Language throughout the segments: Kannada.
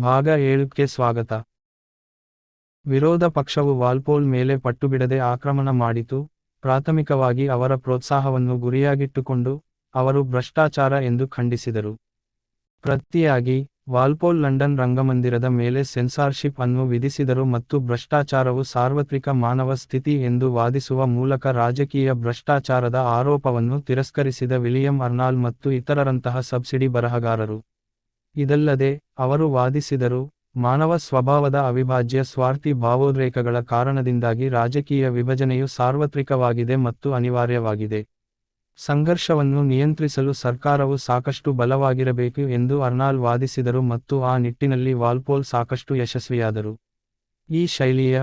ಭಾಗ ಏಳಕ್ಕೆ ಸ್ವಾಗತ. ವಿರೋಧ ಪಕ್ಷವು ವಾಲ್ಪೋಲ್ ಮೇಲೆ ಪಟ್ಟುಬಿಡದೆ ಆಕ್ರಮಣ ಮಾಡಿತು. ಪ್ರಾಥಮಿಕವಾಗಿ ಅವರ ಪ್ರೋತ್ಸಾಹವನ್ನು ಗುರಿಯಾಗಿಟ್ಟುಕೊಂಡು ಅವರು ಭ್ರಷ್ಟಾಚಾರ ಎಂದು ಖಂಡಿಸಿದರು. ಪ್ರತಿಯಾಗಿ ವಾಲ್ಪೋಲ್ ಲಂಡನ್ ರಂಗಮಂದಿರದ ಮೇಲೆ ಸೆನ್ಸಾರ್ಶಿಪ್ ಅನ್ನು ವಿಧಿಸಿದರು ಮತ್ತು ಭ್ರಷ್ಟಾಚಾರವು ಸಾರ್ವತ್ರಿಕ ಮಾನವ ಸ್ಥಿತಿ ಎಂದು ವಾದಿಸುವ ಮೂಲಕ ರಾಜಕೀಯ ಭ್ರಷ್ಟಾಚಾರದ ಆರೋಪವನ್ನು ತಿರಸ್ಕರಿಸಿದ ವಿಲಿಯಂ ಅರ್ನಾಲ್ ಮತ್ತು ಇತರರಂತಹ ಸಬ್ಸಿಡಿ ಬರಹಗಾರರು. ಇದಲ್ಲದೆ, ಅವರು ವಾದಿಸಿದರು, ಮಾನವ ಸ್ವಭಾವದ ಅವಿಭಾಜ್ಯ ಸ್ವಾರ್ಥಿ ಭಾವೋದ್ರೇಕಗಳ ಕಾರಣದಿಂದಾಗಿ ರಾಜಕೀಯ ವಿಭಜನೆಯು ಸಾರ್ವತ್ರಿಕವಾಗಿದೆ ಮತ್ತು ಅನಿವಾರ್ಯವಾಗಿದೆ. ಸಂಘರ್ಷವನ್ನು ನಿಯಂತ್ರಿಸಲು ಸರ್ಕಾರವು ಸಾಕಷ್ಟು ಬಲವಾಗಿರಬೇಕು ಎಂದು ಅರ್ನಾಲ್ ವಾದಿಸಿದರು ಮತ್ತು ಆ ನಿಟ್ಟಿನಲ್ಲಿ ವಾಲ್ಪೋಲ್ ಸಾಕಷ್ಟು ಯಶಸ್ವಿಯಾದರು. ಈ ಶೈಲಿಯ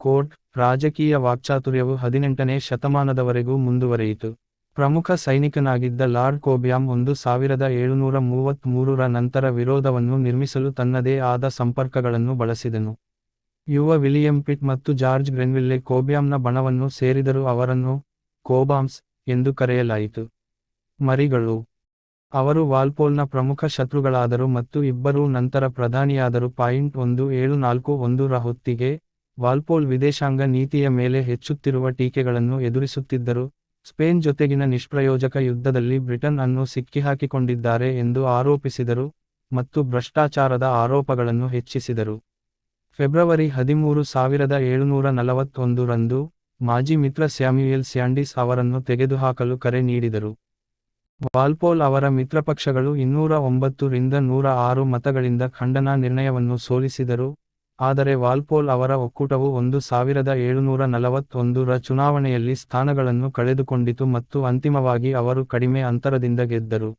ಕೋಟ್ ರಾಜಕೀಯ ವಾಕ್ಚಾತುರ್ಯವು ಹದಿನೆಂಟನೇ ಶತಮಾನದವರೆಗೂ ಮುಂದುವರಿಯಿತು. ಪ್ರಮುಖ ಸೈನಿಕನಾಗಿದ್ದ ಲಾರ್ಡ್ ಕೋಬ್ಯಾಮ್ ಒಂದು ಸಾವಿರದ ಏಳುನೂರ ಮೂವತ್ತ್ಮೂರರ ನಂತರ ವಿರೋಧವನ್ನು ನಿರ್ಮಿಸಲು ತನ್ನದೇ ಆದ ಸಂಪರ್ಕಗಳನ್ನು ಬಳಸಿದನು. ಯುವ ವಿಲಿಯಂ ಪಿಟ್ ಮತ್ತು ಜಾರ್ಜ್ ಗ್ರೆನ್ವಿಲ್ಲೆ ಕೋಬ್ಯಾಮ್ನ ಬಣವನ್ನು ಸೇರಿದರು ಅವರನ್ನು ಕೋಬಾಮ್ಸ್ ಎಂದು ಕರೆಯಲಾಯಿತು. ಮರಿಗಳು. ಅವರು ವಾಲ್ಪೋಲ್ನ ಪ್ರಮುಖ ಶತ್ರುಗಳಾದರು ಮತ್ತು ಇಬ್ಬರೂ ನಂತರ ಪ್ರಧಾನಿಯಾದರು. ಪಾಯಿಂಟ್ ಒಂದು ಏಳು ನಾಲ್ಕು ಒಂದರ ಹೊತ್ತಿಗೆ ವಾಲ್ಪೋಲ್ ವಿದೇಶಾಂಗ ನೀತಿಯ ಮೇಲೆ ಹೆಚ್ಚುತ್ತಿರುವ ಟೀಕೆಗಳನ್ನು ಎದುರಿಸುತ್ತಿದ್ದರು. ಸ್ಪೇನ್ ಜೊತೆಗಿನ ನಿಷ್ಪ್ರಯೋಜಕ ಯುದ್ಧದಲ್ಲಿ ಬ್ರಿಟನ್ ಅನ್ನು ಸಿಕ್ಕಿಹಾಕಿಕೊಂಡಿದ್ದಾರೆ ಎಂದು ಆರೋಪಿಸಿದರು ಮತ್ತು ಭ್ರಷ್ಟಾಚಾರದ ಆರೋಪಗಳನ್ನು ಹೆಚ್ಚಿಸಿದರು. ಫೆಬ್ರವರಿ ಹದಿಮೂರು ಸಾವಿರದ ಏಳುನೂರ ನಲವತ್ತೊಂದು ರಂದು ಮಾಜಿ ಮಿತ್ರ ಸ್ಯಾಮ್ಯುಯಲ್ ಸ್ಯಾಂಡಿಸ್ ಅವರನ್ನು ತೆಗೆದುಹಾಕಲು ಕರೆ ನೀಡಿದರು. ವಾಲ್ಪೋಲ್ ಅವರ ಮಿತ್ರಪಕ್ಷಗಳು ಇನ್ನೂರ ಒಂಬತ್ತು ರಿಂದ ನೂರ ಆರು ಮತಗಳಿಂದ ಖಂಡನಾ ನಿರ್ಣಯವನ್ನು ಸೋಲಿಸಿದರು. ಆದರೆ ವಾಲ್ಪೋಲ್ ಅವರ ಒಕ್ಕೂಟವು ಒಂದು ಸಾವಿರದ ಏಳುನೂರ ನಲವತ್ತೊಂದರ ಚುನಾವಣೆಯಲ್ಲಿ ಸ್ಥಾನಗಳನ್ನು ಕಳೆದುಕೊಂಡಿತು ಮತ್ತು ಅಂತಿಮವಾಗಿ ಅವರು ಕಡಿಮೆ ಅಂತರದಿಂದ ಗೆದ್ದರು.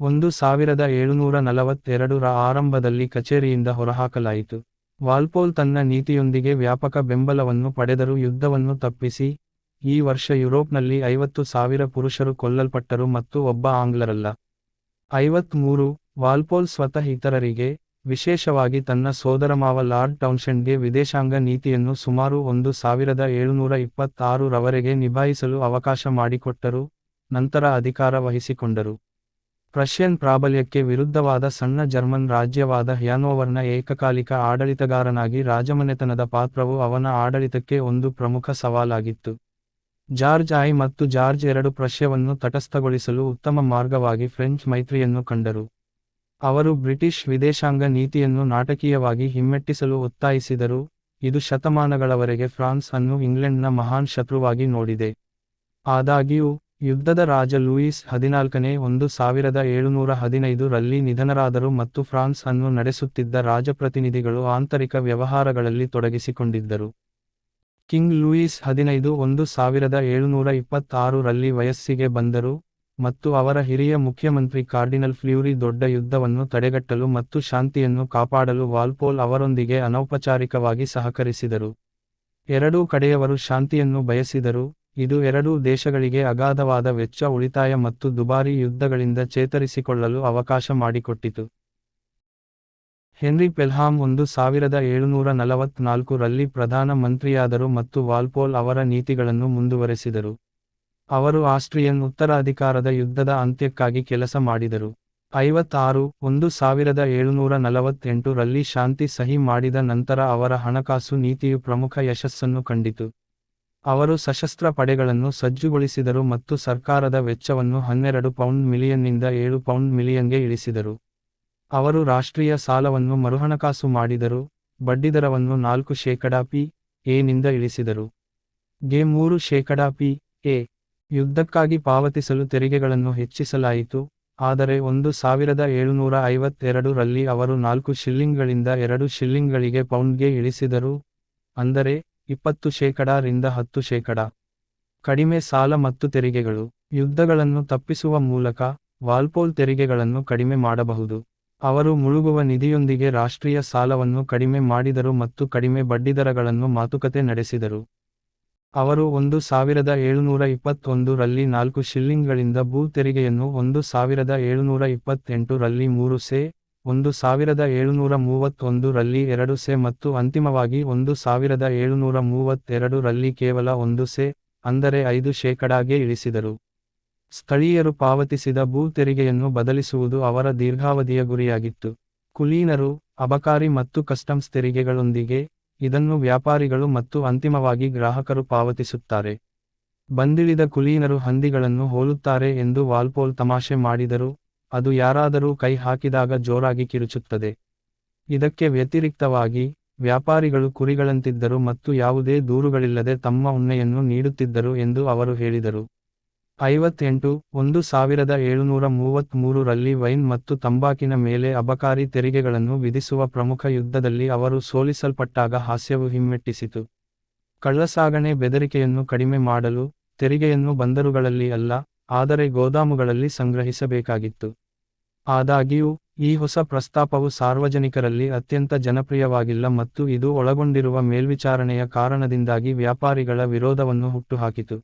ಒಂದು ಸಾವಿರದ ಏಳುನೂರ ನಲವತ್ತೆರಡರ ಆರಂಭದಲ್ಲಿ ಕಚೇರಿಯಿಂದ ಹೊರಹಾಕಲಾಯಿತು. ವಾಲ್ಪೋಲ್ ತನ್ನ ನೀತಿಯೊಂದಿಗೆ ವ್ಯಾಪಕ ಬೆಂಬಲವನ್ನು ಪಡೆದರು ಯುದ್ಧವನ್ನು ತಪ್ಪಿಸಿ, ಈ ವರ್ಷ ಯುರೋಪ್ನಲ್ಲಿ ಐವತ್ತು ಸಾವಿರ ಪುರುಷರು ಕೊಲ್ಲಲ್ಪಟ್ಟರು ಮತ್ತು ಒಬ್ಬ ಆಂಗ್ಲರಲ್ಲ. ಐವತ್ಮೂರು, ವಾಲ್ಪೋಲ್ ಸ್ವತಃ ಇತರರಿಗೆ ವಿಶೇಷವಾಗಿ ತನ್ನ ಸೋದರಮಾವ ಲಾರ್ಡ್ ಟೌನ್ಶೆಂಡ್ಗೆ ವಿದೇಶಾಂಗ ನೀತಿಯನ್ನು ಸುಮಾರು ಒಂದು ಸಾವಿರದ ಏಳುನೂರ ಇಪ್ಪತ್ತಾರು ರವರೆಗೆ ನಿಭಾಯಿಸಲು ಅವಕಾಶ ಮಾಡಿಕೊಟ್ಟರು, ನಂತರ ಅಧಿಕಾರ ವಹಿಸಿಕೊಂಡರು. ಪ್ರಷ್ಯನ್ ಪ್ರಾಬಲ್ಯಕ್ಕೆ ವಿರುದ್ಧವಾದ ಸಣ್ಣ ಜರ್ಮನ್ ರಾಜ್ಯವಾದ ಹ್ಯಾನೋವರ್ನ ಏಕಕಾಲಿಕ ಆಡಳಿತಗಾರನಾಗಿ ರಾಜಮನೆತನದ ಪಾತ್ರವು ಅವನ ಆಡಳಿತಕ್ಕೆ ಒಂದು ಪ್ರಮುಖ ಸವಾಲಾಗಿತ್ತು. ಜಾರ್ಜ್ ಐ ಮತ್ತು ಜಾರ್ಜ್ ಎರಡು ಪ್ರಶ್ಯವನ್ನು ತಟಸ್ಥಗೊಳಿಸಲು ಉತ್ತಮ ಮಾರ್ಗವಾಗಿ ಫ್ರೆಂಚ್ ಮೈತ್ರಿಯನ್ನು ಕಂಡರು. ಅವರು ಬ್ರಿಟಿಷ್ ವಿದೇಶಾಂಗ ನೀತಿಯನ್ನು ನಾಟಕೀಯವಾಗಿ ಹಿಮ್ಮೆಟ್ಟಿಸಲು ಒತ್ತಾಯಿಸಿದರು. ಇದು ಶತಮಾನಗಳವರೆಗೆ ಫ್ರಾನ್ಸ್ ಅನ್ನು ಇಂಗ್ಲೆಂಡ್ನ ಮಹಾನ್ ಶತ್ರುವಾಗಿ ನೋಡಿದೆ. ಆದಾಗ್ಯೂ, ಯುದ್ಧದ ರಾಜ ಲೂಯಿಸ್ ಹದಿನಾಲ್ಕನೇ ಒಂದು ಸಾವಿರದ ಏಳುನೂರ ಹದಿನೈದು ರಲ್ಲಿ ನಿಧನರಾದರು ಮತ್ತು ಫ್ರಾನ್ಸ್ ಅನ್ನು ನಡೆಸುತ್ತಿದ್ದ ರಾಜಪ್ರತಿನಿಧಿಗಳು ಆಂತರಿಕ ವ್ಯವಹಾರಗಳಲ್ಲಿ ತೊಡಗಿಸಿಕೊಂಡಿದ್ದರು. ಕಿಂಗ್ ಲೂಯಿಸ್ ಹದಿನೈದು ಒಂದು ಸಾವಿರದ ಏಳುನೂರ ಇಪ್ಪತ್ತಾರು ರಲ್ಲಿ ವಯಸ್ಸಿಗೆ ಬಂದರು. ಮತ್ತು ಅವರ ಹಿರಿಯ ಮುಖ್ಯಮಂತ್ರಿ ಕಾರ್ಡಿನಲ್ ಫ್ಲ್ಯೂರಿ ದೊಡ್ಡ ಯುದ್ಧವನ್ನು ತಡೆಗಟ್ಟಲು ಮತ್ತು ಶಾಂತಿಯನ್ನು ಕಾಪಾಡಲು ವಾಲ್ಪೋಲ್ ಅವರೊಂದಿಗೆ ಅನೌಪಚಾರಿಕವಾಗಿ ಸಹಕರಿಸಿದರು. ಎರಡೂ ಕಡೆಯವರು ಶಾಂತಿಯನ್ನು ಬಯಸಿದರು. ಇದು ಎರಡೂ ದೇಶಗಳಿಗೆ ಅಗಾಧವಾದ ವೆಚ್ಚ, ಉಳಿತಾಯ ಮತ್ತು ದುಬಾರಿ ಯುದ್ಧಗಳಿಂದ ಚೇತರಿಸಿಕೊಳ್ಳಲು ಅವಕಾಶ ಮಾಡಿಕೊಟ್ಟಿತು. ಹೆನ್ರಿ ಪೆಲ್ಹಾಮ್ ಒಂದು ಸಾವಿರದ ಏಳುನೂರ ನಲವತ್ನಾಲ್ಕು ರಲ್ಲಿ ಪ್ರಧಾನ ಮಂತ್ರಿಯಾದರು ಮತ್ತು ವಾಲ್ಪೋಲ್ ಅವರ ನೀತಿಗಳನ್ನು ಮುಂದುವರೆಸಿದರು. ಅವರು ಆಸ್ಟ್ರಿಯನ್ ಉತ್ತರಾಧಿಕಾರದ ಯುದ್ಧದ ಅಂತ್ಯಕ್ಕಾಗಿ ಕೆಲಸ ಮಾಡಿದರು. ಐವತ್ತಾರು, ಒಂದು ಸಾವಿರದ ಏಳುನೂರ ನಲವತ್ತೆಂಟು ರಲ್ಲಿ ಶಾಂತಿ ಸಹಿ ಮಾಡಿದ ನಂತರ ಅವರ ಹಣಕಾಸು ನೀತಿಯು ಪ್ರಮುಖ ಯಶಸ್ಸನ್ನು ಕಂಡಿತು. ಅವರು ಸಶಸ್ತ್ರ ಪಡೆಗಳನ್ನು ಸಜ್ಜುಗೊಳಿಸಿದರು ಮತ್ತು ಸರ್ಕಾರದ ವೆಚ್ಚವನ್ನು ಹನ್ನೆರಡು ಪೌಂಡ್ ಮಿಲಿಯನ್ನಿಂದ ಏಳು ಪೌಂಡ್ ಮಿಲಿಯನ್ಗೆ ಇಳಿಸಿದರು. ಅವರು ರಾಷ್ಟ್ರೀಯ ಸಾಲವನ್ನು ಮರುಹಣಕಾಸು ಮಾಡಿದರು, ಬಡ್ಡಿದರವನ್ನು ನಾಲ್ಕು ಶೇಕಡಾ ಪಿ ಎನಿಂದ ಇಳಿಸಿದರು. ಗೆ ಮೂರು ಶೇಕಡಾ ಪಿ ಎ ಯುದ್ಧಕ್ಕಾಗಿ ಪಾವತಿಸಲು ತೆರಿಗೆಗಳನ್ನು ಹೆಚ್ಚಿಸಲಾಯಿತು, ಆದರೆ ಒಂದು ಸಾವಿರದ ಏಳುನೂರ ಐವತ್ತೆರಡು ರಲ್ಲಿ ಅವರು ನಾಲ್ಕು ಶಿಲ್ಲಿಂಗ್ಗಳಿಂದ ಎರಡು ಶಿಲ್ಲಿಂಗ್ಗಳಿಗೆ ಪೌಂಡ್ಗೆ ಇಳಿಸಿದರು, ಅಂದರೆ ಇಪ್ಪತ್ತು ಶೇಕಡಾ ರಿಂದ ಹತ್ತು ಶೇಕಡಾ ಕಡಿಮೆ ಸಾಲ ಮತ್ತು ತೆರಿಗೆಗಳು. ಯುದ್ಧಗಳನ್ನು ತಪ್ಪಿಸುವ ಮೂಲಕ ವಾಲ್ಪೋಲ್ ತೆರಿಗೆಗಳನ್ನು ಕಡಿಮೆ ಮಾಡಬಹುದು. ಅವರು ಮುಳುಗುವ ನಿಧಿಯೊಂದಿಗೆ ರಾಷ್ಟ್ರೀಯ ಸಾಲವನ್ನು ಕಡಿಮೆ ಮಾಡಿದರು ಮತ್ತು ಕಡಿಮೆ ಬಡ್ಡಿದರಗಳನ್ನು ಮಾತುಕತೆ ನಡೆಸಿದರು. ಅವರು ಒಂದು ಸಾವಿರದ ಏಳುನೂರ ಇಪ್ಪತ್ತೊಂದು ರಲ್ಲಿ ನಾಲ್ಕು ಶಿಲ್ಲಿಂಗ್ಗಳಿಂದ ಭೂ ತೆರಿಗೆಯನ್ನು ಒಂದು ಸಾವಿರದ ಏಳುನೂರ ಇಪ್ಪತ್ತೆಂಟು ರಲ್ಲಿ ಮೂರು ಸೆ, ಒಂದು ಸಾವಿರದ ಏಳುನೂರ ಮೂವತ್ತೊಂದು ರಲ್ಲಿ ಎರಡು ಸೆ ಮತ್ತು ಅಂತಿಮವಾಗಿ ಒಂದು ಸಾವಿರದ ಏಳುನೂರ ಮೂವತ್ತೆರಡು ರಲ್ಲಿ ಕೇವಲ ಒಂದು ಸೆ, ಅಂದರೆ ಐದು ಶೇಕಡಾಗೆ ಇಳಿಸಿದರು. ಸ್ಥಳೀಯರು ಪಾವತಿಸಿದ ಭೂ ತೆರಿಗೆಯನ್ನು ಬದಲಿಸುವುದು ಅವರ ದೀರ್ಘಾವಧಿಯ ಗುರಿಯಾಗಿತ್ತು. ಕುಲೀನರು, ಅಬಕಾರಿ ಮತ್ತು ಕಸ್ಟಮ್ಸ್ ತೆರಿಗೆಗಳೊಂದಿಗೆ ಇದನ್ನು ವ್ಯಾಪಾರಿಗಳು ಮತ್ತು ಅಂತಿಮವಾಗಿ ಗ್ರಾಹಕರು ಪಾವತಿಸುತ್ತಾರೆ. ಬಂದಿಳಿದ ಕುಲೀನರು ಹಂದಿಗಳನ್ನು ಹೋಲುತ್ತಾರೆ ಎಂದು ವಾಲ್ಪೋಲ್ ತಮಾಷೆ ಮಾಡಿದರು, ಅದು ಯಾರಾದರೂ ಕೈ ಹಾಕಿದಾಗ ಜೋರಾಗಿ ಕಿರುಚುತ್ತದೆ. ಇದಕ್ಕೆ ವ್ಯತಿರಿಕ್ತವಾಗಿ, ವ್ಯಾಪಾರಿಗಳು ಕುರಿಗಳಂತಿದ್ದರು ಮತ್ತು ಯಾವುದೇ ದೂರುಗಳಿಲ್ಲದೆ ತಮ್ಮ ಉಣ್ಣೆಯನ್ನು ನೀಡುತ್ತಿದ್ದರು ಎಂದು ಅವರು ಹೇಳಿದರು. ಐವತ್ತೆಂಟು, ಒಂದು ಸಾವಿರದ ಏಳುನೂರ ಮೂವತ್ತ್ಮೂರು ರಲ್ಲಿ ವೈನ್ ಮತ್ತು ತಂಬಾಕಿನ ಮೇಲೆ ಅಬಕಾರಿ ತೆರಿಗೆಗಳನ್ನು ವಿಧಿಸುವ ಪ್ರಮುಖ ಯುದ್ಧದಲ್ಲಿ ಅವರು ಸೋಲಿಸಲ್ಪಟ್ಟಾಗ ಹಾಸ್ಯವು ಹಿಮ್ಮೆಟ್ಟಿಸಿತು. ಕಳ್ಳಸಾಗಣೆ ಬೆದರಿಕೆಯನ್ನು ಕಡಿಮೆ ಮಾಡಲು, ತೆರಿಗೆಯನ್ನು ಬಂದರುಗಳಲ್ಲಿ ಅಲ್ಲ, ಆದರೆ ಗೋದಾಮುಗಳಲ್ಲಿ ಸಂಗ್ರಹಿಸಬೇಕಾಗಿತ್ತು. ಆದಾಗ್ಯೂ, ಈ ಹೊಸ ಪ್ರಸ್ತಾಪವು ಸಾರ್ವಜನಿಕರಲ್ಲಿ ಅತ್ಯಂತ ಜನಪ್ರಿಯವಾಗಿಲ್ಲ ಮತ್ತು ಇದು ಒಳಗೊಂಡಿರುವ ಮೇಲ್ವಿಚಾರಣೆಯ ಕಾರಣದಿಂದಾಗಿ ವ್ಯಾಪಾರಿಗಳ ವಿರೋಧವನ್ನು ಹುಟ್ಟುಹಾಕಿತು.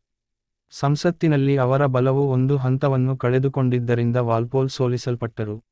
ಸಂಸತ್ತಿನಲ್ಲಿ ಅವರ ಬಲವು ಒಂದು ಹಂತವನ್ನು ಕಳೆದುಕೊಂಡಿದ್ದರಿಂದ ವಾಲ್ಪೋಲ್ ಸೋಲಿಸಲ್ಪಟ್ಟರು.